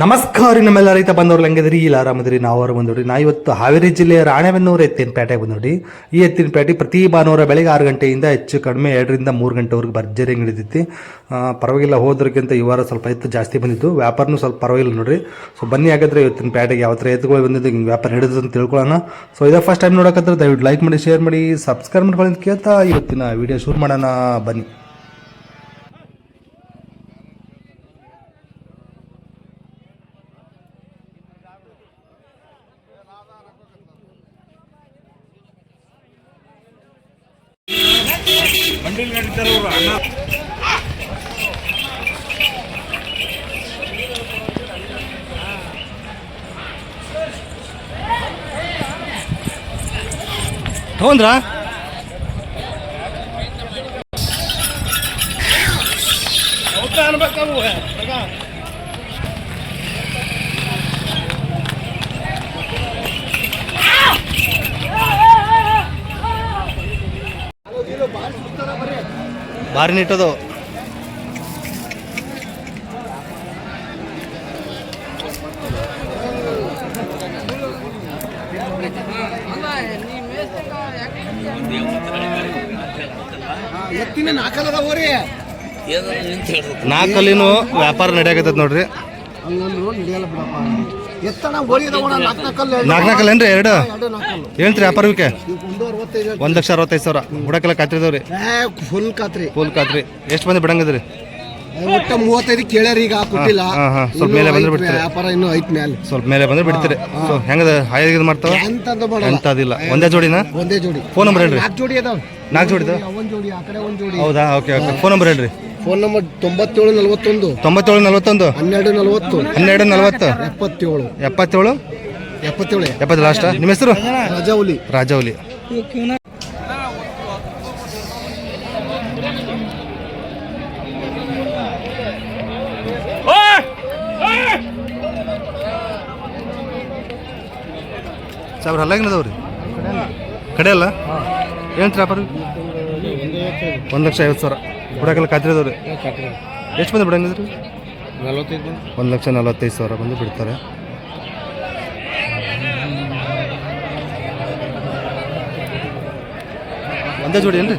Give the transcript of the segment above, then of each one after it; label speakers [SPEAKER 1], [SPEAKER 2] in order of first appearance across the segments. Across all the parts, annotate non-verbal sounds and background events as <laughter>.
[SPEAKER 1] ನಮಸ್ಕಾರ ನಮ್ಮೆಲ್ಲ ರೈತ ಬಂದವ್ರು ಹೆಂಗದ್ರಿ ಇಲ್ಲ ಆರಾಮದ್ರಿ ನಾವು ಅವ್ರು ಬಂದ್ರಿ ನಾ ಇವತ್ತು ಹಾವೇರಿ ಜಿಲ್ಲೆಯ ರಾಣೆಬೆನ್ನೂರು ಎತ್ತಿನ ಪೇಟೆಗೆ ನೋಡಿ. ಈ ಎತ್ತಿನ ಪೇಟೆ ಪ್ರತಿ ಭಾನುವಾರ ಬೆಳಗ್ಗೆ ಆರು ಗಂಟೆಯಿಂದ ಹೆಚ್ಚು ಕಡಿಮೆ ಎರಡರಿಂದ ಮೂರು ಗಂಟೆವರೆಗೆ ಭರ್ಜರಿ ನಡೆದಿತ್ತು. ಪರವಾಗಿಲ್ಲ ಹೋದ್ರಕ್ಕಿಂತ ಈ ವಾರ ಸ್ವಲ್ಪ ಎತ್ತು ಜಾಸ್ತಿ ಬಂದಿತ್ತು. ವ್ಯಾಪಾರನೂ ಸ್ವಲ್ಪ ಪರವಾಗಿಲ್ಲ ನೋಡ್ರಿ. ಸೊ ಬನ್ನಿ ಹಾಗಾದ್ರೆ ಇವತ್ತಿನ ಪೇಟೆಗೆ ಯಾವ ಥರ ಎತ್ತುಗಳು ಬಂದಿದ್ದು, ಹಿಂಗೆ ವ್ಯಾಪಾರ ಹಿಡಿದು ಅಂತ ತಿಳ್ಕೊಳ್ಳೋಣ. ಸೊ ಇದೇ ಫಸ್ಟ್ ಟೈಮ್ ನೋಡೋಕಂದ್ರೆ ದಯವಿಟ್ಟು ಲೈಕ್ ಮಾಡಿ ಶೇರ್ ಮಾಡಿ ಸಬ್ಸ್ಕ್ರೈಬ್ ಮಾಡ್ಕೊಳ್ಳಿ ಕೇಳ್ತಾ ಇವತ್ತಿನ ವಿಡಿಯೋ ಶೂಟ್ ಮಾಡೋಣ. ಬನ್ನಿ. ತೊಗೊಂಡ್ರಾ ಭಾರಿ ನಿಟ್ಟದು
[SPEAKER 2] ಎತ್ತಿನ ನಾಲ್ಕಲ್ಲದ ಹೋರಿ.
[SPEAKER 1] ನಾಲ್ಕಲ್ಲಿನೂ ವ್ಯಾಪಾರ ನಡೆಯಾಕತ್ತದ ನೋಡ್ರಿ.
[SPEAKER 2] ಏನ್ರಿ ಎತ್ತನ ಹೋರಿ ಇದಾವಣ ನಾಲ್ಕು ನಾಲ್ಕಲ್ಲ
[SPEAKER 1] ನಾಲ್ಕು ನಾಲ್ಕಲ್ಲೇನ್ರಿ ಎರಡು?
[SPEAKER 2] ಎರಡು ನಾಲ್ಕಲ್ಲು
[SPEAKER 1] ಹೇಳ್ತೀರಿ ವ್ಯಾಪಾರಕ್ಕೆ
[SPEAKER 2] ಒಂದು ಅರವತ್ತೈದು
[SPEAKER 1] ಒಂದು ಲಕ್ಷ ಅರವತ್ತೈದು ಸಾವಿರ. ಬುಡಕ್ಕೆಲ್ಲ ಕಾತ್ರಿದವ್ರಿ.
[SPEAKER 2] ಏ ಫುಲ್ ಕಾತ್ರಿ.
[SPEAKER 1] ಫುಲ್ ಕಾತ್ರಿ. ಎಷ್ಟು ಮಂದಿ ಬಿಡಂಗದ್ರಿ?
[SPEAKER 2] ಒಟ್ಟ ಮೂವತ್ತೈದು ಕೇಳ್ಯಾರ ಈಗ ಕೊಟ್ಟಿಲ್ಲ
[SPEAKER 1] ಹಾ, ಹಾ, ಸ್ವಲ್ಪ
[SPEAKER 2] ಇನ್ನೂ
[SPEAKER 1] ಮೇಲೆ ಬಂದ್ರೆ
[SPEAKER 2] ಐತ್
[SPEAKER 1] ಬಿಡ್ತೀರಿ.
[SPEAKER 2] ವ್ಯಾಪಾರ ಇನ್ನೂ ಐತ್ ಮೇಲೆ
[SPEAKER 1] ಸ್ವಲ್ಪ ಮೇಲೆ ಬಂದ್ರೆ ಬಿಡ್ತೀರಿ. ಸೊ ಹೆಂಗದ? ಹಾಯ್ ಇದು ಮಾಡ್ತಾವ?
[SPEAKER 2] ಎಂತಂದು ಮಾಡಲ್ಲ.
[SPEAKER 1] ಎಂತದಿಲ್ಲ. ಒಂದೇ ಜೋಡಿನ?
[SPEAKER 2] ಒಂದೇ ಜೋಡಿ.
[SPEAKER 1] ಫೋನ್ ನಂಬರ್ ಹೇಳ್ರಿ.
[SPEAKER 2] ನಾಲ್ಕು ಜೋಡಿ ಅದಾವ.
[SPEAKER 1] ನಾಲ್ಕು ಜೋಡಿದ?
[SPEAKER 2] ಒಂದ್ ಜೋಡಿ ಆ ಕಡೆ ಒಂದ್ ಜೋಡಿ.
[SPEAKER 1] ಹೌದಾ? ಓಕೆ ಓಕೆ ಫೋನ್ ನಂಬರ್ ಹೇಳ್ರಿ.
[SPEAKER 2] ಫೋನ್ ನಂಬರ್ ತೊಂಬತ್ತೇಳು ನಲವತ್ತೊಂದು.
[SPEAKER 1] ತೊಂಬತ್ತೇಳು ನಲ್ವತ್ತೊಂದು.
[SPEAKER 2] ಹನ್ನೆರಡು ನಲವತ್ತು.
[SPEAKER 1] ಹನ್ನೆರಡು ನಲವತ್ತು.
[SPEAKER 2] ಎಪ್ಪತ್ತೇಳು.
[SPEAKER 1] ಎಪ್ಪತ್ತೇಳು?
[SPEAKER 2] ಎಪ್ಪತ್ತೇಳು.
[SPEAKER 1] ಎಪ್ಪತ್ತು ಲಾಸ್ಟ್ ನಿಮ್ಮ ಹೆಸರು?
[SPEAKER 2] ರಾಜೌಲಿ.
[SPEAKER 1] ರಾಜೌಲಿ. ಸಾವಿರ ಹಲ್ಲಾಗಿನದವ್ರಿ ಕಡೆ ಅಲ್ಲ? ಏನು ಟ್ರಾಪರ್ ಒಂದು ಲಕ್ಷ ಐವತ್ತು ಸಾವಿರ. ಬಿಡಕ್ಕೆಲ್ಲ ಕಾತ್ರಿದವ್ರಿ ಎಷ್ಟು ಬಂದು ಬಿಡಂಗಿದ್ರಿ
[SPEAKER 2] ನಲವತ್ತೈದು
[SPEAKER 1] ಒಂದು ಲಕ್ಷ ನಲವತ್ತೈದು ಸಾವಿರ ಬಂದು ಬಿಡ್ತಾರೆ. ಒಂದೇ ಜೋಡಿ ಏನ್ರಿ?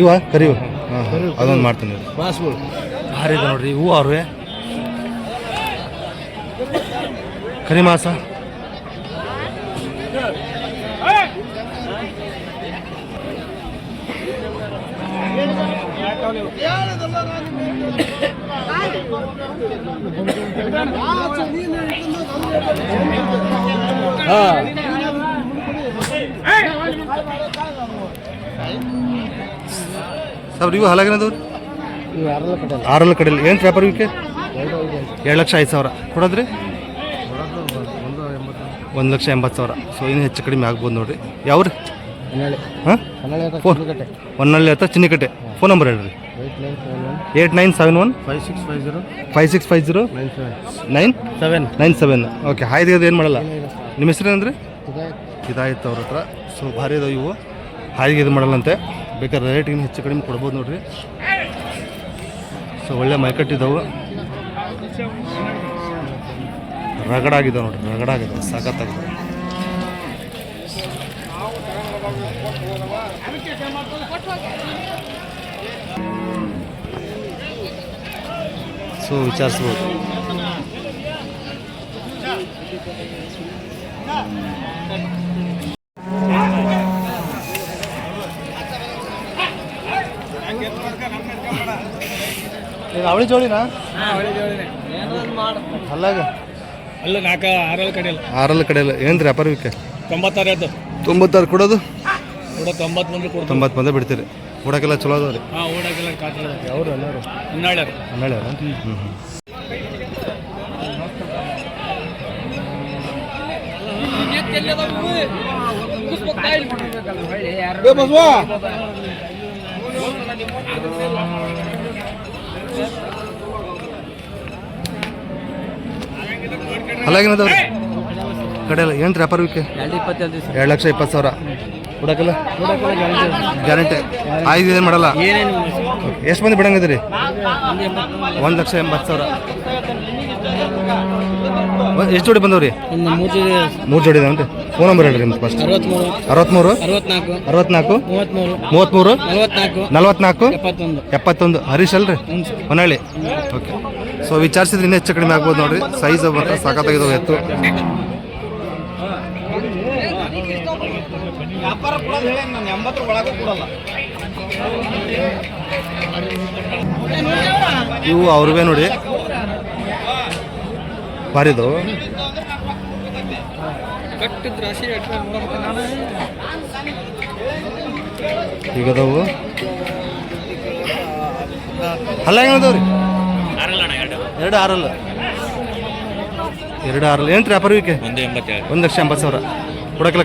[SPEAKER 1] ಇವ ಕರಿ ಹಾಂ ಅದೊಂದು ಮಾಡ್ತೀನಿ
[SPEAKER 2] ಬಾಸ್ಗಳು.
[SPEAKER 1] ಭಾರಿ ಇದೆ ನೋಡ್ರಿ ಇವು ಅವ್ರೆ. ಕರಿ ಮಾಸ. ಸಾವಿರ ಇವು ಹಲಾಗಿನದವ್ರಿ ಆರಲ್ಲ ಕಡೆಯಲ್ಲಿ ಏನು ವ್ಯಾಪಾರ ಇವಕ್ಕೆ? ಎರಡು ಲಕ್ಷ ಐದು ಸಾವಿರ. ಕೊಡೋದ್ರಿ? ಒಂದು ಲಕ್ಷ ಎಂಬತ್ತು ಸಾವಿರ. ಸೊ, ಇನ್ನು ಹೆಚ್ಚು ಕಡಿಮೆ ಆಗ್ಬೋದು ನೋಡ್ರಿ. ಯಾವ್ರಿ? ಹಾಂ?
[SPEAKER 2] ಹತ್ರ
[SPEAKER 1] ಒನ್ನಲ್ಲಿ ಹತ್ತ ಚಿನ್ನಿಕಟ್ಟೆ. ಫೋನ್ ನಂಬರ್ ಹೇಳ್ರಿ.
[SPEAKER 2] Eight nine seven one.
[SPEAKER 1] Eight nine seven one.
[SPEAKER 2] Five six five zero.
[SPEAKER 1] Five six five zero.
[SPEAKER 2] Nine seven.
[SPEAKER 1] Nine?
[SPEAKER 2] Seven.
[SPEAKER 1] Nine seven. Okay ಹಾಯ್ದು ಏನು ಮಾಡಲ್ಲ? ನಿಮ್ಮ ಹೆಸರು ಏನಂದ್ರೆ? ಇದಾಯಿತು ಅವ್ರ ಹತ್ರ. ಸೊ ಭಾರಿ ಇದಾವೆ ಇವು. ಹಾಯಿಗೆ ಇದು ಮಾಡಲ್ಲಂತೆ. ಬೇಕಾದ್ರೆ ರೇಟಿಗೆ ಹೆಚ್ಚು ಕಡಿಮೆ ಕೊಡ್ಬೋದು ನೋಡ್ರಿ. ಸೊ ಒಳ್ಳೆ ಮೈಕಟ್ಟಿದ್ದಾವೆ ರಗಡಾಗಿದ್ದಾವೆ ನೋಡ್ರಿ ರಗಡಾಗಿದ್ದಾವೆ ಸಖತ್ತಾಗಿದ್ದಾವೆ ಸೊ ವಿಚಾರಿಸ್ಬೋದು. ಅವಳಿ ಜೋಳಿನಾ ಅಲ್ಲಾಗ.
[SPEAKER 3] ಅಲ್ಲ ನಾಲ್ಕು ಆರಲ್ಲಿ ಕಡೆಯಲ್ಲ.
[SPEAKER 1] ಆರಲ್ಲಿ ಕಡೆಯಲ್ಲ. ಏನು ಅಪರ್ವಿಕೆ
[SPEAKER 3] ತೊಂಬತ್ತಾರು
[SPEAKER 1] ತೊಂಬತ್ತಾರು ಕೊಡೋದು?
[SPEAKER 3] ಕೂಡ ತೊಂಬತ್ತು ಮಂದಿ ಕೊಡ್ತಾರೆ
[SPEAKER 1] ತೊಂಬತ್ತು ಬಂದ ಬಿಡ್ತೀರಿ ಓಡಕ್ಕೆಲ್ಲ ಚಲೋ ಅದಾವ ರೀ
[SPEAKER 3] ಹಾಂ ಓಡಾಕೆಲ್ಲ ಕಾತ್ರ ಅವರು ಹನ್ನೆರಡು
[SPEAKER 1] ಹನ್ನೆರಡು ಹ್ಞೂ ಏನು ರೀ
[SPEAKER 3] ಎರಡು
[SPEAKER 1] ಲಕ್ಷ ಇಪ್ಪತ್ತು ಸಾವಿರ ಕೊಡಕಲ್ಲ ಗ್ಯಾರಂಟಿ. ಐದು ಏನು ಮಾಡಲ್ಲ. ಎಷ್ಟು ಮಂದಿ ಬಿಡಂಗಿದ್ರಿ ಒಂದು ಲಕ್ಷ ಎಂಬತ್ತು ಸಾವಿರ. ಎಷ್ಟು ಜೋಡಿ ಬಂದವ್ರಿ?
[SPEAKER 3] ಮೂರು
[SPEAKER 1] ಜೋಡಿ ಇದಾವನ್ರಿ ಫೋನ್ ನಂಬರ್ ಹೇಳ್ರಿ ನಿಮ್ದು ಫಸ್ಟ್
[SPEAKER 3] ಅರವತ್ತ್ಮೂರು
[SPEAKER 1] ಅರವತ್ತ್ಮೂರು
[SPEAKER 3] ಅರವತ್ನಾಲ್ಕು.
[SPEAKER 1] ಮೂವತ್ಮೂರು.
[SPEAKER 3] ಮೂವತ್ತ್ಮೂರು ನಲವತ್ನಾಲ್ಕು. ಎಪ್ಪತ್ತೊಂದು.
[SPEAKER 1] ಹರೀಶ್ ಅಲ್ರಿ? ಹೊನ್ನಾಳಿ ಓಕೆ ಸೊ ವಿಚಾರಿಸಿದ್ರೆ ಇನ್ನೂ ಹೆಚ್ಚು ಕಡಿಮೆ ಆಗ್ಬೋದು ನೋಡ್ರಿ. ಸೈಜ್ ಮಾತ್ರ ಸಾಕಾಗಿದಾವೆ ಎತ್ತು. ಇವು ಅವ್ರವೇ ನೋಡಿ. ಬಾರಿದು ಈಗ ಅದಾವು ಅಲ್ಲ ಹೆಂಗದವ್ರಿ ಎರಡು ಆರಲ್ಲ. ಎರಡು ಆರಲ್ಲ. ಏನು ರೀ ಅಪರ್ವಿಕೆ
[SPEAKER 4] ಒಂದು ಎಂಬತ್ತೇಳು.
[SPEAKER 1] ಒಂದು ಲಕ್ಷ ಎಂಬತ್ತು ಸಾವಿರ. ಕೊಡಕ್ಕೆಲ್ಲ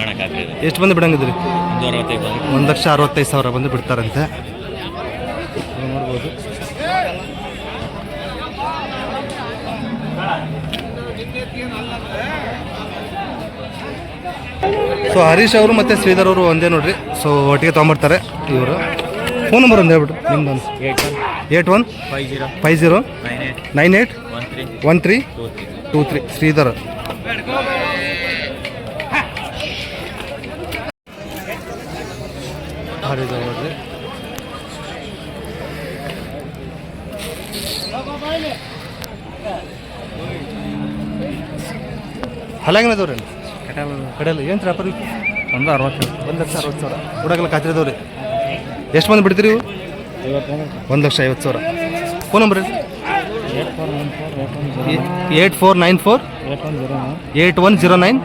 [SPEAKER 4] ಹಣ ಖಾತ್ರಿ ಇದೆ
[SPEAKER 1] ಎಷ್ಟು ಬಂದು ಬಿಡಂಗಿದ್ರಿ?
[SPEAKER 4] ಒಂದು ಅರವತ್ತೈದು ಬಂದು
[SPEAKER 1] ಒಂದು ಲಕ್ಷ ಅರವತ್ತೈದು ಸಾವಿರ ಬಂದು ಬಿಡ್ತಾರಂತೆ. ನೋಡ್ಬೋದು ಸೊ ಹರೀಶ್ ಅವರು ಮತ್ತು ಶ್ರೀಧರ್ ಅವರು ಒಂದೇ ನೋಡ್ರಿ. ಸೊ ಒಟ್ಟಿಗೆ ತೊಗೊಂಬರ್ತಾರೆ ಇವರು. ಫೋನ್ ನಂಬರ್ ಒಂದು ಹೇಳ್ಬಿಟ್ರು. ನಿಮ್ದೊಂದು eight one.
[SPEAKER 4] Eight one.
[SPEAKER 1] Five zero.
[SPEAKER 4] Five zero.
[SPEAKER 1] Nine eight.
[SPEAKER 4] One three.
[SPEAKER 1] Two three. Shridhar. ಹರಿದ ನೋಡ್ರಿ ಹಲಾಗಿನದವ್ರಿ ಕಡೆಯಲ್ಲ ಏನು ಟ್ರಾಪರ್
[SPEAKER 3] ಒಂದು ಅರವತ್ತು
[SPEAKER 1] ಒಂದು ಲಕ್ಷ ಅರವತ್ತು ಸಾವಿರ. ಹುಡಗಲ್ಲ ಖಾತ್ರಿದವ್ರಿ ಎಷ್ಟು ಮಂದಿ ಬಿಡ್ತೀರಿ ಇವು? ಒಂದು ಲಕ್ಷ ಐವತ್ತು ಸಾವಿರ. Phone number eight four nine four eight one zero nine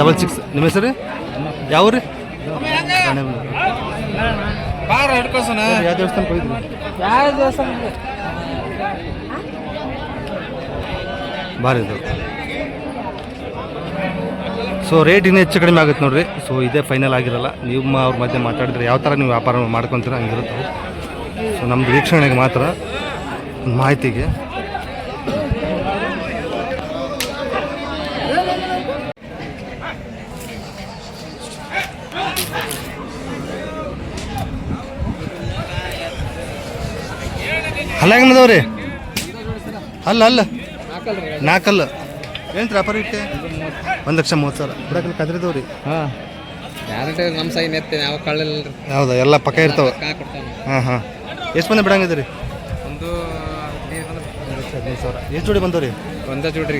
[SPEAKER 1] double six. ನಿಮ್ಮ ಹೆಸರು? ಯಾವ ರೀ? ಯಾವ ದೇವಸ್ಥಾನಕ್ಕೆ ಹೋಗಿದ್ರಿ? ಭಾರಿ ಇದು. ಸೊ ರೇಟ್ ಇನ್ನೂ ಹೆಚ್ಚು ಕಡಿಮೆ ಆಗುತ್ತೆ ನೋಡ್ರಿ. ಸೊ ಇದೇ ಫೈನಲ್ ಆಗಿರಲ್ಲ. ನಿಮ್ಮ ಅವ್ರ ಮಧ್ಯೆ ಮಾತಾಡಿದ್ರೆ ಯಾವ ಥರ ನೀವು ವ್ಯಾಪಾರ ಮಾಡ್ಕೊತೀರ ಹಂಗಿರುತ್ತೆ. ಸೊ ನಮ್ಮ ವೀಕ್ಷಣೆಗೆ ಮಾತ್ರ ಮಾಹಿತಿಗೆ ಅಲ್ಲ ಹೆಂಗದವ್ರಿ ಅಲ್ಲ ಅಲ್ಲ. ನಾಲ್ಕಲ್ಲ ಏನು ವ್ಯಾಪಾರ ಇಟ್ಟೆ ಒಂದು ಲಕ್ಷ ಮೂವತ್ತು ಸಾವಿರ. ಬಿಡಕಲ್ಲಿ ಕದ್ರಿದವ್ರಿ.
[SPEAKER 3] ಹಾಂ. ಗ್ಯಾರಂಟಿ ನಮ್ಮ ಸೈನ್ ಎತ್ತೇನೆ ಯಾವ ಕಳ್ಳಿಲ್ಲ
[SPEAKER 1] ಹೌದಾ ಎಲ್ಲ ಪಕ್ಕ ಇರ್ತಾವೆ. ಹಾಂ ಹಾಂ. ಎಷ್ಟು ಮಂದಿ ಬಿಡಂಗಿದ್ರಿ
[SPEAKER 3] ಒಂದು
[SPEAKER 1] ಹದಿನೈದು ಸಾವಿರ. ಎಷ್ಟು ಜೋಡಿ ಬಂದವ್ರಿ
[SPEAKER 3] ಒಂದ ಜೋಡಿ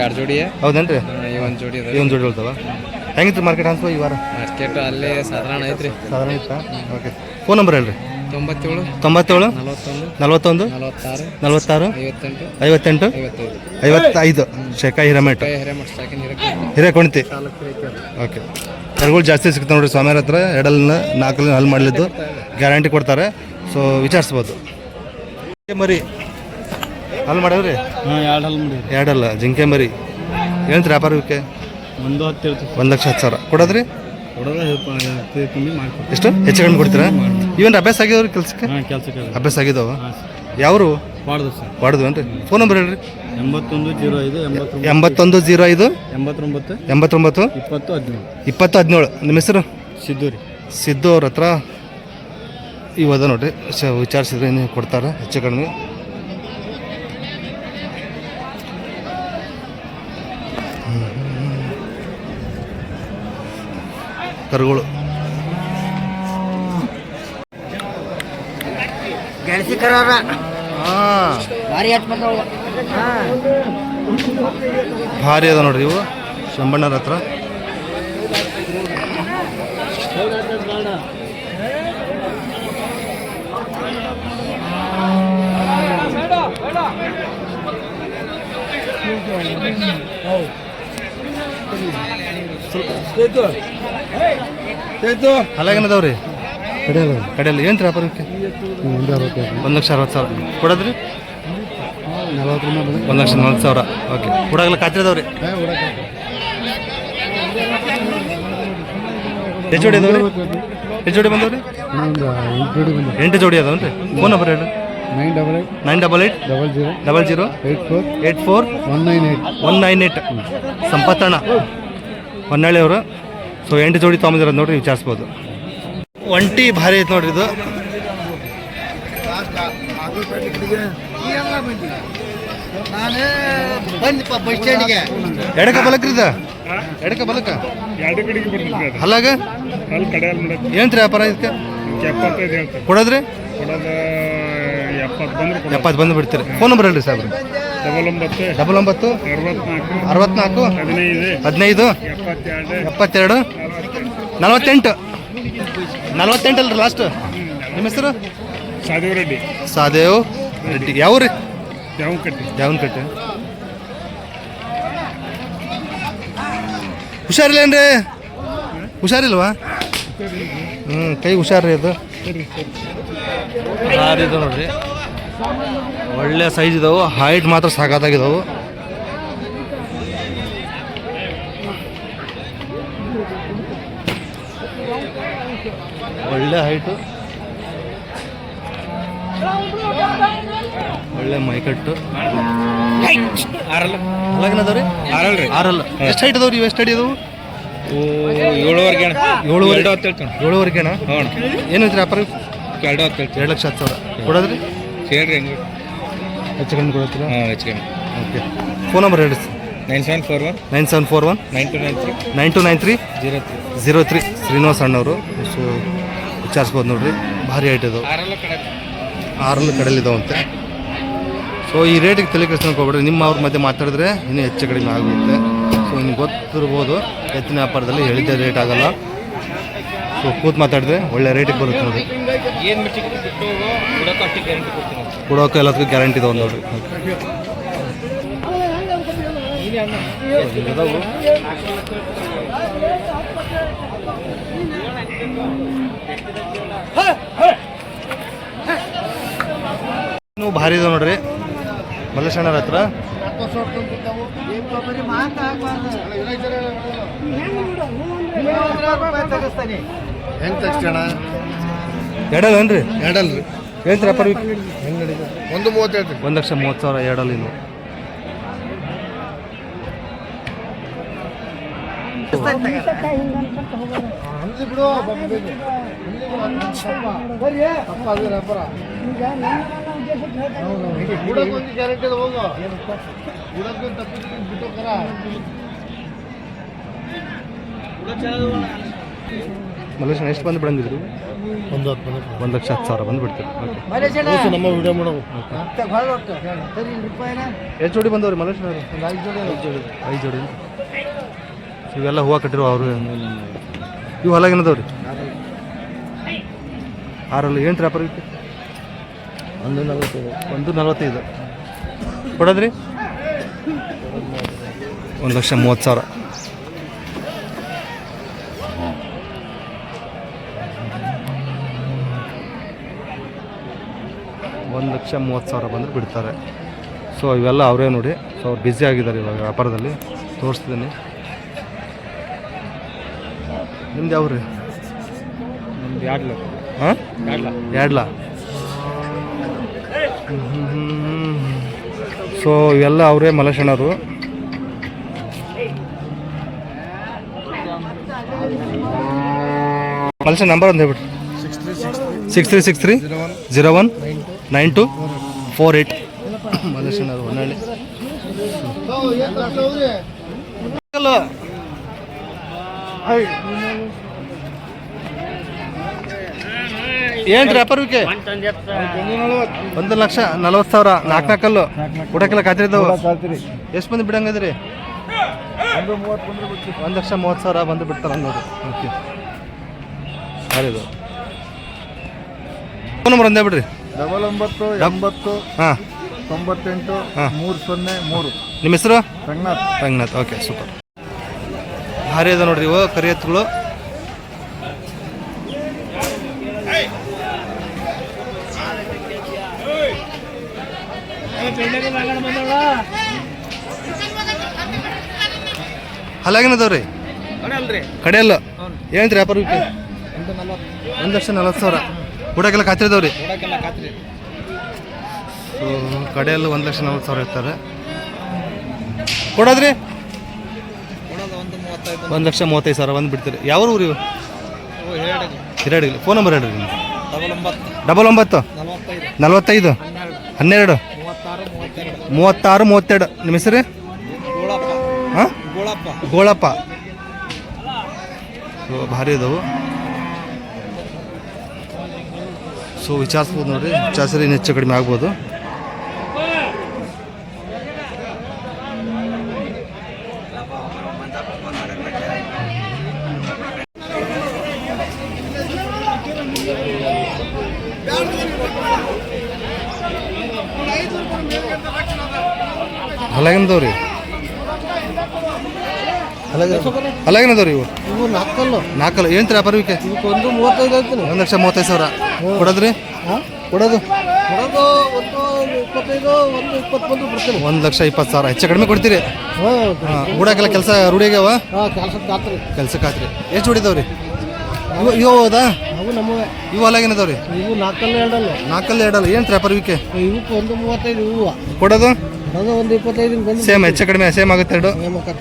[SPEAKER 3] ಎರಡು ಜೋಡಿ.
[SPEAKER 1] ಹೌದೇನ್ರಿ?
[SPEAKER 3] ಈ ಒಂದು ಜೋಡಿ
[SPEAKER 1] ಈ ಒಂದು ಜೋಡಿ ಹೇಳ್ತಾವ ಹೆಂಗಿತ್ತು ಮಾರ್ಕೆಟ್ ಅನ್ಸೋ ಈ ವಾರ?
[SPEAKER 3] ಮಾರ್ಕೆಟ್ ಅಲ್ಲೇ ಸಾಧಾರಣ ಐತ್ರಿ.
[SPEAKER 1] ಸಾಧಾರಣ ಇತ್ತಾ? ಓಕೆ. ಫೋನ್ ನಂಬರ್ ಹೇಳ್ರಿ.
[SPEAKER 3] ತೊಂಬತ್ತೇಳು
[SPEAKER 1] ತೊಂಬತ್ತೇಳು
[SPEAKER 3] ನಲವತ್ತೊಂದು ನಲವತ್ತಾರು ಐವತ್ತೆಂಟು ಐವತ್ತೈದು.
[SPEAKER 1] ಶೇಖಾ ಹಿರಮೆಟ್ ಹಿರೇಕೊಣತಿ. ಓಕೆ. ಕರುಗಳು ಜಾಸ್ತಿ ಸಿಗ್ತಾವೆ ನೋಡ್ರಿ ಸ್ವಾಮಿಯರ ಹತ್ರ. ಎರಡಲ್ನ ನಾಲ್ಕಲ್ಲಿ ಹಲ್ ಮಾಡಲಿದ್ದು. ಗ್ಯಾರಂಟಿ ಕೊಡ್ತಾರೆ. ಸೊ ವಿಚಾರಿಸ್ಬೋದು. ಜಿಂಕೆ ಮರಿ. ಹಲ್ ಮಾಡವ್ರಿ?
[SPEAKER 3] ಹಾಂ ಎರಡು ಹಲ್ ಮಾಡಿ
[SPEAKER 1] ಎರಡಲ್ಲ ಜಿಂಕೆ ಮರಿ. ಏನಂತ ವ್ಯಾಪಾರಕ್ಕೆ?
[SPEAKER 3] ಒಂದು ಹತ್ತು ಇರ್ತದೆ
[SPEAKER 1] ಒಂದು ಲಕ್ಷ ಹತ್ತು ಸಾವಿರ. ಕೊಡೋದ್ರಿ?
[SPEAKER 3] ಕೊಡೋದ ಕಮ್ಮಿ ಮಾಡ್ಕೊಡ್ತೀವಿ
[SPEAKER 1] ಎಷ್ಟು? ಹೆಚ್ಚು ಕಡಿಮೆ ಕೊಡ್ತೀರಾ? ಇವನ್ ಅಭ್ಯಾಸ ಆಗಿದವ್ರಿ ಕೆಲ್ಸಕ್ಕೆ?
[SPEAKER 3] ಹಾಂ ಕೆಲಸಕ್ಕೆ
[SPEAKER 1] ಅಭ್ಯಾಸ ಆಗಿದಾವ? ಯಾವರು?
[SPEAKER 3] ಸರ್.
[SPEAKER 1] ಹೊಡೆದು ಏನ್ರಿ? ಫೋನ್ ನಂಬರ್ ಹೇಳ್ರಿ.
[SPEAKER 3] ಎಂಬತ್ತೊಂದು ಜೀರೋ ಐದು ಎಂಬತ್ತೊಂಬತ್ತು.
[SPEAKER 1] ಎಂಬತ್ತೊಂದು ಜೀರೋ ಐದು
[SPEAKER 3] ಎಂಬತ್ತೊಂಬತ್ತು.
[SPEAKER 1] ಎಂಬತ್ತೊಂಬತ್ತು.
[SPEAKER 3] ಇಪ್ಪತ್ತು ಹದಿನೇಳು.
[SPEAKER 1] ಇಪ್ಪತ್ತು ಹದಿನೇಳು. ನಿಮ್ಮ ಹೆಸರು?
[SPEAKER 3] ಸಿದ್ದು ರೀ.
[SPEAKER 1] ಸಿದ್ದು ಅವ್ರ ಹತ್ರ ಇವಾಗ ನೋಡ್ರಿ. ಸ ವಿಚಾರಿಸಿದ್ರೆ ಏನು ಕೊಡ್ತಾರೆ ಹೆಚ್ಚು ಕಡಿಮೆ. ಕರುಗಳು.
[SPEAKER 2] ಭಾರಿ
[SPEAKER 1] ಅದ ನೋಡ್ರಿ ಇವು. ಶಂಬಣ್ಣರ ಹತ್ರ. ಅಲ್ಲಾಗೇನದವ್ರಿ ಕಡೆಯಲ್ಲ. ಏನು ರೀ ವ್ಯಾಪಾರಕ್ಕೆ ಒಂದು ಲಕ್ಷ ಅರವತ್ತು ಸಾವಿರ. ಕೊಡೋದ್ರಿ? ಒಂದು ಲಕ್ಷ ನಲ್ವತ್ತು ಸಾವಿರ. ಓಕೆ. ಕೊಡಾಗಲ್ಲ ಖಾತ್ರಿ ಅದಾವ್ರಿ ಎಷ್ಟು ಜೋಡಿ ಅದಾವ್ರಿ? ಎಷ್ಟು ಜೋಡಿ ಬಂದವ್ರಿ. ಎಂಟು ಜೋಡಿ ಅದಾವನ್ರಿ? ಫೋನ್ ನಂಬರ್ ಹೇಳಿ.
[SPEAKER 2] Nine double eight.
[SPEAKER 1] Nine double eight.
[SPEAKER 2] Double zero.
[SPEAKER 1] Double zero.
[SPEAKER 2] Eight four.
[SPEAKER 1] Eight four.
[SPEAKER 2] One nine eight.
[SPEAKER 1] One nine eight. ಸಂಪತ್ತಣ್ಣ. ಹೊನ್ನಾಳಿಯವರು ಸೊ ಎಂಟು ಜೋಡಿ ತೊಗೊಂಬಂದಿರೋದು ನೋಡ್ರಿ ವಿಚಾರಿಸ್ಬೋದು. ಒಂಟಿ ಭಾರಿ ಐತೆ ನೋಡ್ರಿ ಇದು.
[SPEAKER 2] ಎಡಕ ಬಲಕ್ರಿ ಇದು. ಬಂದಿಪ್ಪ ಬಸ್ ಸ್ಟ್ಯಾಂಡಿಗೆ
[SPEAKER 1] ಎಡಕ ಬಲಕ
[SPEAKER 4] ಅಲ್ಲಾಗ
[SPEAKER 1] ಏನ್ರಿ ವ್ಯಾಪಾರ ಇದಕ್ಕೆ? ಕೊಡೋದ್ರಿ?
[SPEAKER 4] ಕೊಡೋದು ಎಪ್ಪತ್ತು ಬಂದ್ಬಿಡ್ತೀರಿ ಕೊಡೋದು.
[SPEAKER 1] ಬಂದು ಬಿಡ್ತೀರಿ. ಫೋನ್ ನಂಬರ್ ಹೇಳ್ರಿ ಸಾಹೇಬ್ರಿ.
[SPEAKER 4] ಡಬಲ್ ಒಂಬತ್ತು
[SPEAKER 1] ಡಬಲ್ ಒಂಬತ್ತು
[SPEAKER 4] ಅರವತ್ನಾಲ್ಕು ಹದಿನೈದು ಎಪ್ಪತ್ತೆರಡು
[SPEAKER 1] ನಲವತ್ತೆಂಟು. ನಲವತ್ತೆಂಟು. ಅಲ್ರಿ ಲಾಸ್ಟ್ ನಿಮ್ಮ ಹೆಸರು?
[SPEAKER 4] ಸಾದೇವ್ ರೆಡ್ಡಿ.
[SPEAKER 1] ಸಾದೇವ್ ರೆಡ್ಡಿ. ಯಾವ ರೀ
[SPEAKER 4] ಯಾವ ಕಟ್ಟಿ
[SPEAKER 1] ಯಾವನ್ ಕಟ್ಟೆ ಹುಷಾರಿಲ್ಲೇನ್ರಿ? ಹುಷಾರಿಲ್ವಾ? ಹ್ಞೂ ಕೈ ಹುಷಾರ್ರಿ ಅದು. ಇದು ನೋಡ್ರಿ. ಒಳ್ಳೆ ಸೈಜ್ ಇದಾವೆ. ಹೈಟ್ ಮಾತ್ರ ಸಾಕಾಗಿದಾವೆ ಒಳ್ಳೆ ಹೈಟು ಒಳ್ಳೆ ಮೈಕಟ್ಟು. ಆರಲ್
[SPEAKER 3] ಆರಲ್ರಿ.
[SPEAKER 1] ಆರಲ್ಲ. ಎಷ್ಟು ಹೈಟ್ ಅದಾವ್ರಿ ಇವು ಎಷ್ಟು ಅಡಿ ಅದಾವು
[SPEAKER 3] ಏಳುವರೆಗೆ
[SPEAKER 1] ಏಳುವರೆ
[SPEAKER 3] ಎರಡು
[SPEAKER 1] ವ್ಯಾಪಾರ?
[SPEAKER 3] ಹತ್ತು
[SPEAKER 1] ಎರಡು ಲಕ್ಷ ಹತ್ತು ಸಾವಿರ. ಕೊಡೋದ್ರಿ?
[SPEAKER 3] ಹೇಳ್ರಿ ಹೆಂಗೆ.
[SPEAKER 1] ಹೆಚ್ಚು ಕಮ್ಮಿ ಕೊಡತ್ತೀರಾ?
[SPEAKER 3] ಹಾಂ ಹೆಚ್ಚಿಗೆ
[SPEAKER 1] ಓಕೆ. ಫೋನ್ ನಂಬರ್ ಹೇಳಿ
[SPEAKER 3] nine seven four one.
[SPEAKER 1] Nine seven four one.
[SPEAKER 3] Nine two nine three.
[SPEAKER 1] Nine two nine three.
[SPEAKER 3] Zero three.
[SPEAKER 1] Zero three. Shrinivas ಅಣ್ಣವರು. ಸೊ ವಿಚಾರಿಸ್ಬೋದು ನೋಡ್ರಿ. ಭಾರಿ ಐಟ್ ಇದು.
[SPEAKER 3] ಆರಲ್ಲ
[SPEAKER 1] ಕಡಲಿದ್ದಾವಂತೆ ಸೊ ಈ ರೇಟಿಗೆ ತಲೆ ಕೆಡ್ಸ್ಕೊಳಕ್ ಹೋಗ್ಬೇಡ್ರಿ. ನಿಮ್ಮ ಅವ್ರ ಮಧ್ಯೆ ಮಾತಾಡಿದ್ರೆ ಇನ್ನೂ ಹೆಚ್ಚು ಕಡಿಮೆ ಆಗುತ್ತೆ. ಸೊ ನಿಮ್ಗೆ ಗೊತ್ತಿರ್ಬೋದು. ಎತ್ತಿನ ವ್ಯಾಪಾರದಲ್ಲಿ ಹೇಳಿದ್ದೆ ರೇಟ್ ಆಗಲ್ಲ. ಸೊ ಕೂತ್ ಮಾತಾಡಿದ್ರೆ ಒಳ್ಳೆ ರೇಟಿಗೆ ಬರುತ್ತೆ ನೋಡಿ
[SPEAKER 3] ಏನು ಬಿಟ್ಟು ಕೊಡೋಕೆ ಅಷ್ಟೇ ಗ್ಯಾರಂಟಿ ಕೊಡ್ತೀನಿ
[SPEAKER 1] ಕೊಡೋಕೆ ಎಲ್ಲದಕ್ಕೂ ಗ್ಯಾರಂಟಿ ಇದಾವೆ ನೋಡ್ರಿ ನೀವು ಭಾರಿ ಇದಾವೆ ನೋಡ್ರಿ. ಮಲ್ಲೇಶಣ್ಣರ ಹತ್ರ.
[SPEAKER 5] ಹೆಂಗ್ ತಕ್ಷಣ
[SPEAKER 1] ಎರಡಲ್ಲೇನ್ರಿ?
[SPEAKER 5] ಎರಡಲ್ರಿ.
[SPEAKER 1] ಏನು ವ್ಯಾಪಾರ
[SPEAKER 5] ಹೆಂಗ್ ನಡೀತದೆ ಒಂದು ಮೂವತ್ತು ಹೇಳ್ತೀವಿ
[SPEAKER 1] ಒಂದು ಲಕ್ಷ ಮೂವತ್ತು ಸಾವಿರ ಎರಡಲ್ಲ ಇನ್ನು. ಮಲ್ಲೇಶ್ ಎಷ್ಟು ಬಂದು ಬಿಡಂಗಿದ್ರು.
[SPEAKER 5] ಒಂದು ಹತ್ತು
[SPEAKER 1] ಒಂದು ಲಕ್ಷ ಹತ್ತು ಸಾವಿರ ಬಂದು ಬಿಡ್ತೀರಿ ಓಕೆ
[SPEAKER 5] ನಮ್ಮ ವಿಡಿಯೋ
[SPEAKER 2] ರೂಪಾಯಿನ
[SPEAKER 1] ಎಷ್ಟು ಜೋಡಿ ಬಂದವ್ರಿ ಮಲೇಶ್
[SPEAKER 5] ಒಂದು ಐದು ಜೋಡಿ ಐದು ಜೋಡಿ.
[SPEAKER 1] ಐದು ಜೋಡಿ ಇವೆಲ್ಲ ಹೂವು ಕಟ್ಟಿರೋ ಅವರು ಇವು ಹೊಲಗೇನದವ್ರಿ ಆರಲ್ಲಿ ಏನು ಟ್ರಾಪರ್ ಇತ್ತು
[SPEAKER 5] ಒಂದು ನಲವತ್ತೈದು.
[SPEAKER 1] ಒಂದು ನಲವತ್ತೈದು. ಕೊಡೋದ್ರಿ? ಒಂದು ಲಕ್ಷ ಮೂವತ್ತು ಸಾವಿರ. ಒಂದು ಲಕ್ಷ ಮೂವತ್ತು ಸಾವಿರ ಬಂದರೆ ಬಿಡ್ತಾರೆ. ಸೊ ಇವೆಲ್ಲ ಅವರೇ ನೋಡಿ. ಸೊ ಅವ್ರು ಬ್ಯುಸಿ ಆಗಿದ್ದಾರೆ ಇವಾಗ ವ್ಯಾಪಾರದಲ್ಲಿ. ತೋರಿಸ್ತೀನಿ. ನಿಮ್ದು ಯಾವ್ರಿ?
[SPEAKER 3] ನಿಮ್ದು
[SPEAKER 1] ಹಾಂ? ಸೊ ಇವೆಲ್ಲ ಅವರೇ ಮಲಶಣರು. ಮಲಶ ನಂಬರ್ ಒಂದು ಹೇಳ್ಬಿಟ್ರಿ. Six three six three zero one nine two four eight ಮಲಶಣ್ಣರು Honnali ಏನು ರೀ ವ್ಯಾಪಾರಕ್ಕೆ ಒಂದು ಲಕ್ಷ ನಲವತ್ತು ಸಾವಿರ ನಾಲ್ಕು ನಾಲ್ಕಲ್ಲು ಊಟಕ್ಕೆಲ್ಲ ಕಾತಿರಿದ್ದವು ಇದಾವೆ ಎಷ್ಟು ಮಂದಿ ಬಿಡಂಗದ್ರಿ ಒಂದು ಲಕ್ಷ ಮೂವತ್ತು ಸಾವಿರ ಬಂದು ಬಿಡ್ತಾರೆ ನೋಡಿ ಓಕೆ. ಸರಿ ಇದು. ಫೋನ್ ನಂಬರ್ ಒಂದೇ ಬಿಡ್ರಿ.
[SPEAKER 5] ಡಬಲ್ ಒಂಬತ್ತು ಎಂಬತ್ತು
[SPEAKER 1] ಹಾಂ.
[SPEAKER 5] ತೊಂಬತ್ತೆಂಟು
[SPEAKER 1] ಹಾಂ.
[SPEAKER 5] ಮೂರು ಸೊನ್ನೆ ಮೂರು.
[SPEAKER 1] ನಿಮ್ಮ ಹೆಸರು?
[SPEAKER 5] ರಂಗನಾಥ್.
[SPEAKER 1] ರಂಗನಾಥ್ ಓಕೆ ಸೂಪರ್ ಭಾರಿ ಅದ ನೋಡ್ರಿ ಇವು ಕರಿ ಎತ್ತುಗಳು. ಹಲಾಗಿನದವ್ರಿ ಕಡೆಯಲ್ಲ ಏನಂತ್ರಿ ವ್ಯಾಪಾರ ಒಂದು ಲಕ್ಷ ನಲ್ವತ್ತು ಸಾವಿರ. ಊಟಕ್ಕೆಲ್ಲ ಖಾತ್ರಿ ಇದಾವ್ರಿ ಸೊ ಕಡೆಯಲ್ಲಿ ಒಂದು ಲಕ್ಷ ನಲ್ವತ್ತು ಸಾವಿರ ಇರ್ತಾರೆ. ಕೊಡೋದ್ರಿ? ಒಂದು ಲಕ್ಷ ಮೂವತ್ತೈದು ಸಾವಿರ ಒಂದು ಬಿಡ್ತೀರಿ. ಯಾವ ಊರು ಇವು ಹಿರಾಡಿಗೆ. ಫೋನ್ ನಂಬರ್ ಹೇಳ್ರಿ
[SPEAKER 3] ಡಬಲ್ ಒಂಬತ್ತು. ನಲ್ವತ್ತೈದು.
[SPEAKER 1] ಹನ್ನೆರಡು?
[SPEAKER 3] ಮೂವತ್ತಾರು ಮೂವತ್ತೆರಡು.
[SPEAKER 1] ಮೂವತ್ತಾರು ಮೂವತ್ತೆರಡು. ನಿಮ್ಮ ಹೆಸರು? ಹಾಂ?
[SPEAKER 3] ಗೋಳಪ್ಪ.
[SPEAKER 1] ಗೋಳಪ್ಪ. ಸೊ, ಭಾರಿ ಇದಾವು ಸೊ ವಿಚಾರಿಸ್ಬೋದು ನೋಡ್ರಿ. ವಿಚಾರಿಸಿದ್ರೆ ಇನ್ನು ಹೆಚ್ಚು ಕಡಿಮೆ ಆಗ್ಬೋದು. ಅಲ್ಲಾಗೇನದವ್ರಿ ಅಲ್ಲಾಗೇನದವ್ರಿ ಇವು
[SPEAKER 2] ಇವು ನಾಲ್ಕಲ್ಲು.
[SPEAKER 1] ನಾಲ್ಕಲ್ಲ. ಏನು ತರ
[SPEAKER 2] ಇವಕ್ಕೆ ಒಂದು ಮೂವತ್ತೈದು ಐತಿ
[SPEAKER 1] ಒಂದು ಲಕ್ಷ ಮೂವತ್ತೈದು ಸಾವಿರ. ಕೊಡೋದ್ರಿ? ಕೊಡೋದು?
[SPEAKER 2] ಕೊಡೋದು ಒಂದು ಇಪ್ಪತ್ತೈದು ಒಂದು ಇಪ್ಪತ್ತೊಂದು ಕೊಡ್ತೀನಿ.
[SPEAKER 1] ಒಂದು ಲಕ್ಷ ಇಪ್ಪತ್ತು ಸಾವಿರ. ಹೆಚ್ಚು ಕಡಿಮೆ ಕೊಡ್ತೀರಿ? ಹಾಂ ಊಡಕ್ಕೆಲ್ಲ ಕೆಲಸ ರೂಢಿಯಾಗ್ಯಾವ
[SPEAKER 2] ಹಾಂ ಕೆಲಸ ಆತ್ರಿ
[SPEAKER 1] ಕೆಲ್ಸಕ್ಕೆ ಆತ್ರಿ ಎಷ್ಟು ಹೊಡಿತಾವ್ರಿ ಇವು ಇವು ಹೌದಾ
[SPEAKER 2] ಅವು ನಮ್ಮವೆ.
[SPEAKER 1] ಇವು ಹೊಲಾಗೇನದವ್ರಿ
[SPEAKER 2] ಇವು ನಾಲ್ಕಲ್ಲು ಎರಡಲ್ಲ.
[SPEAKER 1] ನಾಲ್ಕಲ್ಲಿ ಎರಡಲ್ಲ. ಏನು ತರ ವಿಕೆ
[SPEAKER 2] ಇವಕ್ಕೆ ಒಂದು ಮೂವತ್ತೈದು ಹೂವು
[SPEAKER 1] ಕೊಡೋದು?
[SPEAKER 2] ಅದು ಒಂದು ಇಪ್ಪತ್ತೈದು
[SPEAKER 1] ಸೇಮ್ ಹೆಚ್ಚು ಕಡಿಮೆ ಸೇಮ್ ಆಗುತ್ತೆ ಎರಡು.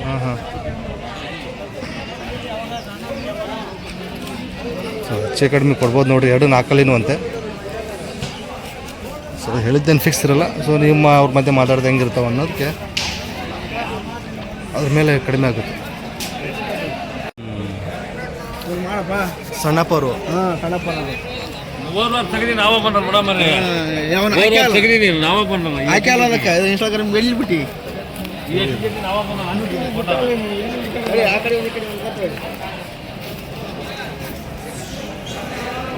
[SPEAKER 1] ಹಾಂ ಹಾಂ. ಹೆಚ್ಚು ಕಡಿಮೆ ಕೊಡ್ಬೋದು ನೋಡಿರಿ ಎರಡು ನಾಲ್ಕಲ್ಲಿನೂ ಅಂತೆ. ಸೊ ಹೇಳಿದ್ದೇನು ಫಿಕ್ಸ್ ಇರಲ್ಲ. ಸೊ ನಿಮ್ಮ ಅವ್ರ ಮಧ್ಯೆ ಮಾತಾಡೋದು ಹೆಂಗಿರ್ತಾವೆ ಅನ್ನೋದಕ್ಕೆ ಅದ್ರ ಮೇಲೆ ಕಡಿಮೆ ಆಗುತ್ತೆ.
[SPEAKER 2] ಇದು ಮಾಡಪ್ಪ
[SPEAKER 1] ಸಣ್ಣಪ್ಪ ಅವರು
[SPEAKER 2] ಹಾಂ ಕಣಪ್ಪ ನಾನು
[SPEAKER 3] ತೆಗ್ದಿ ನಾವ ಬಂದ್ರ ಮೇಡಮ್
[SPEAKER 2] ಯಾವನ
[SPEAKER 3] ತೆಗ್ದಿ ನೀವು ನಾವ ಬಂದ್ರ
[SPEAKER 2] ಆಯ್ಕೆ ಅಲ್ಲ ಅದಕ್ಕೆ ಇನ್ಸ್ಟಾಗ್ರಾಮ್ ಬಿಟ್ಟು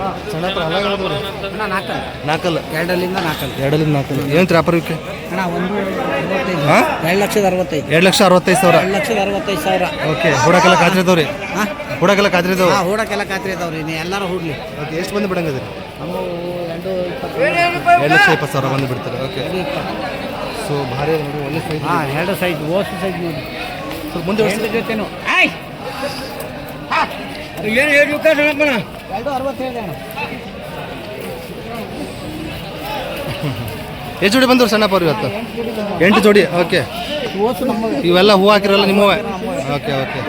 [SPEAKER 2] ನಾಲ್ಕಲ್ಲ?
[SPEAKER 1] ನಾಲ್ಕಲ್ಲ.
[SPEAKER 2] ಎರಡಲ್ಲಿಂದ ನಾಲ್ಕಲ್ಲ.
[SPEAKER 1] ಎರಡಲ್ಲಿಂದ ನಾಲ್ಕಲ್ಲ. ಏನು ತ್ರಾಪರಕ್ಕೆ
[SPEAKER 2] ಅಣ್ಣ ಒಂದು
[SPEAKER 1] ಹಾಂ?
[SPEAKER 2] ಎರಡು ಲಕ್ಷದ ಅರವತ್ತೈದು.
[SPEAKER 1] ಎರಡು ಲಕ್ಷ ಅರವತ್ತೈದು ಸಾವಿರ.
[SPEAKER 2] ಎರಡು ಲಕ್ಷದ ಅರವತ್ತೈದು ಸಾವಿರ.
[SPEAKER 1] ಓಕೆ ಖಾತ್ರಿ ರೀ
[SPEAKER 2] ಹಾಂ?
[SPEAKER 1] ಖಾತ್ರಿ ಇದಾವೆ
[SPEAKER 2] ಹಾಂ ಖಾತ್ರಿ ಎಲ್ಲರೂ ಹೂಡ್ಲಿ.
[SPEAKER 1] ಓಕೆ ಎಷ್ಟು
[SPEAKER 2] ಬಂದು ಎರಡು
[SPEAKER 1] ಲಕ್ಷ ಇಪ್ಪತ್ತು ಸಾವಿರ ಬಂದು ಬಿಡ್ತಾರೆ? ಓಕೆ ಸೊ ಭಾರಿ ನೋಡಿ ಒಳ್ಳೆ ಸೈಜ್
[SPEAKER 2] ಹಾಂ ಎರಡು ಸೈಜ್ ಓಸು ಸೈಜ್ ನೋಡಿ
[SPEAKER 1] ಸ್ವಲ್ಪ ಮುಂದೆ
[SPEAKER 2] ಜೊತೆನು.
[SPEAKER 3] ಏನು ಹೇಳಿ <laughs>
[SPEAKER 1] ಎಷ್ಟು ಜೋಡಿ ಬಂದ್ರು ಸಣ್ಣಪ್ಪ ಅವ್ರು ಇವತ್ತು? ಎಂಟು ಜೋಡಿ, ಓಕೆ. ಇವೆಲ್ಲ ಹೂ ಹಾಕಿರಲ್ಲ ನಿಮ್ಮವೇ? Okay okay.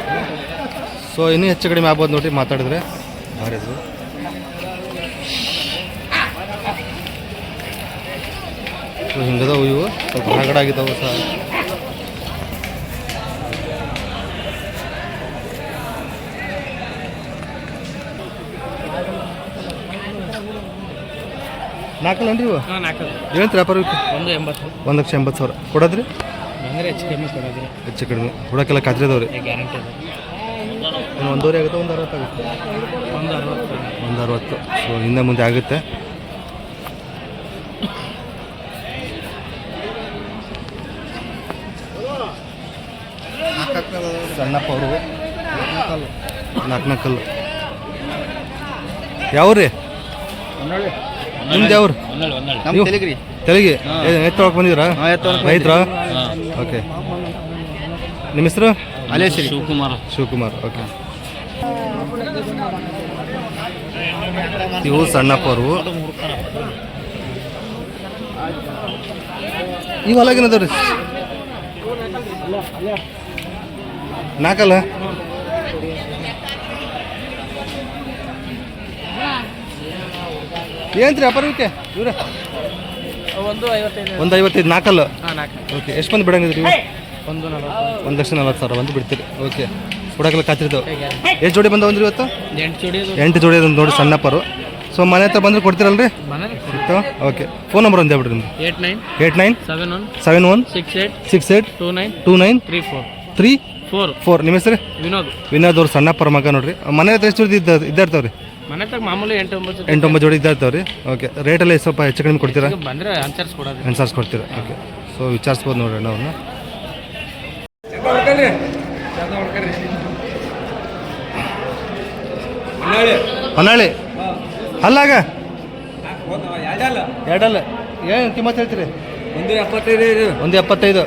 [SPEAKER 1] ಸೊ ಇನ್ನೂ ಹೆಚ್ಚು ಕಡಿಮೆ ಆಗ್ಬೋದು ನೋಡಿ, ಮಾತಾಡಿದ್ರೆ. ಭಾರಿ ಅದು ಸೊ ಹಿಂಗದವು ಇವು. ಸ್ವಲ್ಪ ಹೊರಗಡೆ ಸಹ. ನಾಲ್ಕಲ್ಲನ್ರಿ ಇವು?
[SPEAKER 3] ಹಾಂ ನಾಲ್ಕು
[SPEAKER 1] ಏನು ವ್ಯಾಪಾರಕ್ಕೆ
[SPEAKER 3] ಒಂದು ಎಂಬತ್ತು.
[SPEAKER 1] ಒಂದು ಲಕ್ಷ ಎಂಬತ್ತು ಸಾವಿರ. ಕೊಡೋದ್ರಿ?
[SPEAKER 3] ಬಂದರೆ ಹೆಚ್ಚು ಕಮ್ಮಿ ಕೊಡೋದ್ರಿ.
[SPEAKER 1] ಹೆಚ್ಚು ಕಡಿಮೆ. ಕೊಡೋಕ್ಕೆಲ್ಲ ಖಾತ್ರಿ ಅದಾವ್ರಿ?
[SPEAKER 3] ಗ್ಯಾರಂಟಿ ಅದ
[SPEAKER 1] ಇನ್ನು ಒಂದೂವರೆ ಆಗುತ್ತೆ ಒಂದು ಅರವತ್ತು ಆಗುತ್ತೆ?
[SPEAKER 3] ಒಂದು ಅರವತ್ತು.
[SPEAKER 1] ಒಂದು ಅರವತ್ತು. ಸೊ ಹಿಂದೆ ಮುಂದೆ ಆಗುತ್ತೆ. ಸಣ್ಣಪ್ಪ ಅವರು ನಾಲ್ಕು ನಾಲ್ಕಲ್ಲು ಯಾವ್ರಿ ನಿಮ್ದು ಯಾವ್ರು? ನೀವು ತೆಲಗಿ ಎತ್ತೊಳಕ್ಕೆ ಬಂದಿದ್ರಾ ರೈತರ? ಓಕೆ. ನಿಮ್ಮ ಹೆಸರು?
[SPEAKER 3] ಅಲೇಶ್ವರಿ ಶಿವಕುಮಾರ್.
[SPEAKER 1] ಶಿವಕುಮಾರ್ ಓಕೆ. ಇವು ಸಣ್ಣಪ್ಪ ಅವರು ಇವು ಅಲಾಗೇನದವ್ರಿ ನಾಲ್ಕಲ್ಲ ಏನ್ರಿ ಅಪರೂಪಕ್ಕೆ? ಇವ್ರ
[SPEAKER 3] ಒಂದು ಐವತ್ತೈದು.
[SPEAKER 1] ಒಂದು ಐವತ್ತೈದು ನಾಲ್ಕಲ್ಲ? ಓಕೆ ಎಷ್ಟು ಮಂದಿ ಬಿಡಂಗಿದ್ರಿ
[SPEAKER 3] ಒಂದು ನಲವತ್ತು
[SPEAKER 1] ಒಂದು ಲಕ್ಷ ನಲ್ವತ್ತು ಸಾವಿರ ಬಂದು ಬಿಡ್ತೀರಿ. ಓಕೆ ಹುಡಕಲ್ಲ ಕಾತಿರ್ತಾವೆ ಎಷ್ಟು ಜೋಡಿ ಬಂದವಂದ್ರಿ ಇವತ್ತು?
[SPEAKER 3] ಎಂಟು ಜೋಡಿ
[SPEAKER 1] ಎಂಟು ಜೋಡಿ ಅದೊಂದು ನೋಡಿ ಸಣ್ಣಪ್ಪರು. ಸೊ ಮನೆ ಹತ್ರ ಬಂದ್ರೆ ಕೊಡ್ತೀರಲ್ರಿ? ಸಿಗ್ತಾವ ಓಕೆ. ಫೋನ್ ನಂಬರ್ ಒಂದು ಹೇಳ್ಬಿಡ್ರಿ ನಿಮ್ದು
[SPEAKER 3] eight nine
[SPEAKER 1] eight nine
[SPEAKER 3] seven one
[SPEAKER 1] seven one
[SPEAKER 3] six eight
[SPEAKER 1] six eight
[SPEAKER 3] two nine
[SPEAKER 1] two nine
[SPEAKER 3] three four.
[SPEAKER 1] Three
[SPEAKER 3] four.
[SPEAKER 1] Four. ನಿಮ್ಮ ಹೆಸರು?
[SPEAKER 3] ವಿನೋದ್.
[SPEAKER 1] ವಿನೋದ್ ಅವ್ರು ಸಣ್ಣಪ್ಪರ ಮಗ ನೋಡ್ರಿ. ಮನೆ ಹತ್ರ ಎಷ್ಟು ಜೋಡಿ ಇದ್ದ ಇದ್ದಾರ್ತಾವ್ರಿ?
[SPEAKER 3] ಮಾಮೂಲಿ ಎಂಟು ಒಂಬತ್ತು ಜೊತೆ
[SPEAKER 1] ಎಂಟೊಂಬತ್ತು ಜೋಡಿ ಇದ್ದಾರ್ತಾವ್ರಿ ಓಕೆ ರೇಟಲ್ಲಿ ಸ್ವಲ್ಪ ಹೆಚ್ಚು ಕಡಿಮೆ ಕೊಡ್ತೀರಾ?
[SPEAKER 3] ಬಂದ್ರೆ ಅನ್ಸರ್ಸ್ ಕೊಡೋದು
[SPEAKER 1] ಅನ್ಸಾರ್ಸ್ ಕೊಡ್ತೀರಾ? ಓಕೆ ಸೊ ವಿಚಾರಿಸ್ಬೋದು ನೋಡ್ರಿ ಅಣ್ಣ ಅವ್ರನ್ನ. ಹೊನ್ನಾಳಿ ಅಲ್ಲಾಗ ಎರಡಲ್ಲ. ಏನು ಕಿಮ್ಮತ್ತು ಹೇಳ್ತೀರಿ?
[SPEAKER 5] ಒಂದು ಎಪ್ಪತ್ತೈದು
[SPEAKER 1] ಒಂದು ಎಪ್ಪತ್ತೈದು.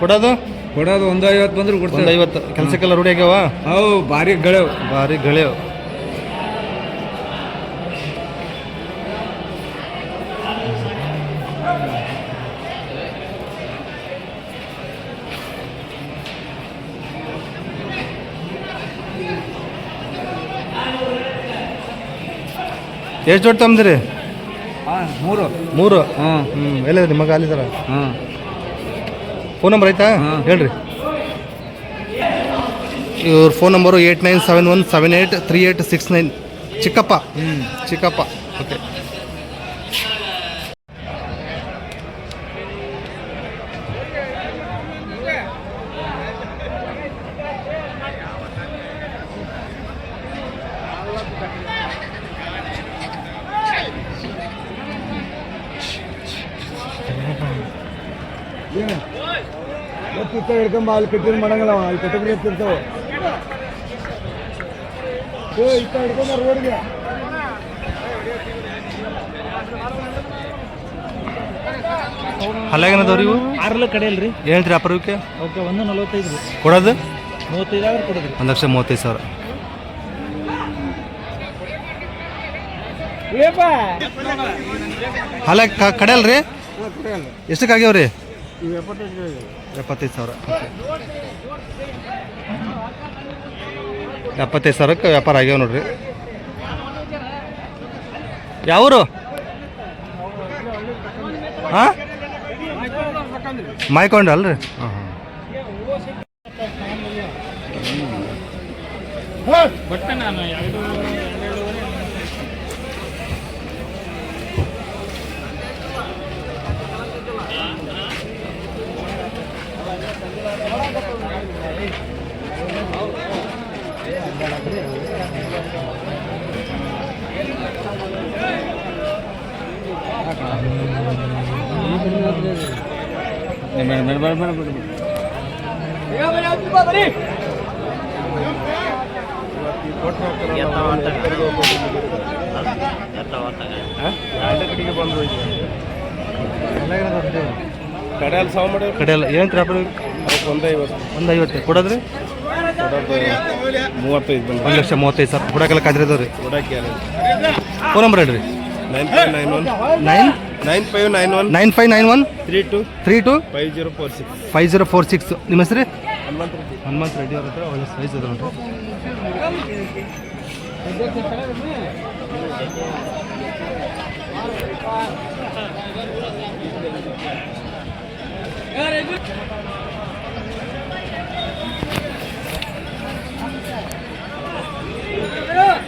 [SPEAKER 1] ಕೊಡೋದು?
[SPEAKER 5] ಕೊಡೋದು ಒಂದು ಐವತ್ತು ಬಂದ್ರೆ
[SPEAKER 1] ಕೊಡ್ತೀವಿ.
[SPEAKER 5] ಕೊಡ್ತಾರೆ
[SPEAKER 1] ಐವತ್ತು. ಕೆಲಸಕ್ಕೆಲ್ಲ ರೂಢಿ ಆಗ್ಯಾವ?
[SPEAKER 5] ಅವು ಭಾರಿ ಗಳವು.
[SPEAKER 1] ಭಾರಿ ಗೆಳೆಯವು ಎಷ್ಟು ಜೋಡಿ ತಗೊಂಡಿರಿ
[SPEAKER 3] ಮೂರು.
[SPEAKER 1] ಮೂರು?
[SPEAKER 3] ಹ್ಞೂ
[SPEAKER 1] ಹ್ಞೂ ಎಲ್ಲಿದೆ ನಿಮ್ಮ ಅಲ್ಲಿದಾರ?
[SPEAKER 3] ಹ್ಞೂ
[SPEAKER 1] ಫೋನ್ ನಂಬರ್ ಆಯ್ತಾ?
[SPEAKER 3] ಹಾಂ.
[SPEAKER 1] ಹೇಳ್ರಿ. ಇವ್ರ phone number eight nine seven one seven eight three eight six nine. ಚಿಕ್ಕಪ್ಪ. ಚಿಕ್ಕಪ್ಪ. ಓಕೆ
[SPEAKER 2] ಹಿಡ್ಕೊಂಬ ಅಲ್ಲಿ ಕಟ್ಟಿದ್ರೆ ಮಾಡಂಗಿಲ್ಲ ಅವ, ಅಲ್ಲಿ ಕಟ್ಟಿದ್ರೆ ಎತ್ತಿರ್ತಾವ. ಓ ಇತ್ತ ಹಿಡ್ಕೊಂಬ ರೋಡ್ಗೆ
[SPEAKER 1] ಹಲ್ಲಾಗೇನದವ್ರಿ ಇವು?
[SPEAKER 3] ಕಡೆ ಅಲ್ರಿ.
[SPEAKER 1] ಹೇಳ್ತೀರಿ ಅಪರೂಪಕ್ಕೆ?
[SPEAKER 3] ಓಕೆ ಒಂದು ನಲವತ್ತೈದು ರೀ.
[SPEAKER 1] ಕೊಡೋದು?
[SPEAKER 3] ಮೂವತ್ತೈದು ಕೊಡೋದು
[SPEAKER 1] ಒಂದು ಲಕ್ಷ ಮೂವತ್ತೈದು ಸಾವಿರ. ಹಲ್ಲ ಕಡೆ ಅಲ್ರಿ? ಎಪ್ಪತ್ತೈದು ಸಾವಿರ. ಎಪ್ಪತ್ತೈದು ಸಾವಿರಕ್ಕೆ ವ್ಯಾಪಾರ ಆಗ್ಯಾವ ನೋಡ್ರಿ. ಯಾವರು? ಹಾಂ? ಮಾಯ್ಕೊಂಡ ಅಲ್ರಿ? ಹಾಂ ಹಾಂ
[SPEAKER 3] ನಾನು
[SPEAKER 4] ಕಡೆಯಲ್ಲಿ ಸಾವು ಮಾಡಿ
[SPEAKER 1] ಕಡೆ ಅಲ್ಲ ಏನು ವ್ಯಾಪಾರ?
[SPEAKER 4] ಒಂದು ಐವತ್ತು
[SPEAKER 1] ಒಂದು ಐವತ್ತು ಕೊಡೋದ್ರಿ?
[SPEAKER 4] ಮೂವತ್ತೈದು ಬಂದು
[SPEAKER 1] ಒಂದು ಲಕ್ಷ ಮೂವತ್ತೈದು ಸಾವಿರ. ಕೊಡೋಕೆಲ್ಲ ಕಾದ್ರಿ ಅದಾವ್ರಿ ರೀ
[SPEAKER 4] ಕೊಡಕ್ಕೆ
[SPEAKER 1] ಫೋನ್ ನಂಬರ್ ಹೇಳ್ರಿ.
[SPEAKER 4] Nine nine one
[SPEAKER 1] nine
[SPEAKER 4] nine five nine one
[SPEAKER 1] nine five nine one
[SPEAKER 4] three two
[SPEAKER 1] three two
[SPEAKER 4] five zero four six
[SPEAKER 1] five zero four six ನಿಮ್ಮ ಹೆಸರು
[SPEAKER 4] ಹನುಮಂತ ರೆಡ್ಡಿ
[SPEAKER 1] ಹನುಮಂತ ರೆಡ್ಡಿ ಅವ್ರ ಹತ್ರ ಒಳ್ಳೆ ಸೈಜ್ ಅದ ನೋಡ್ರಿ Yeah.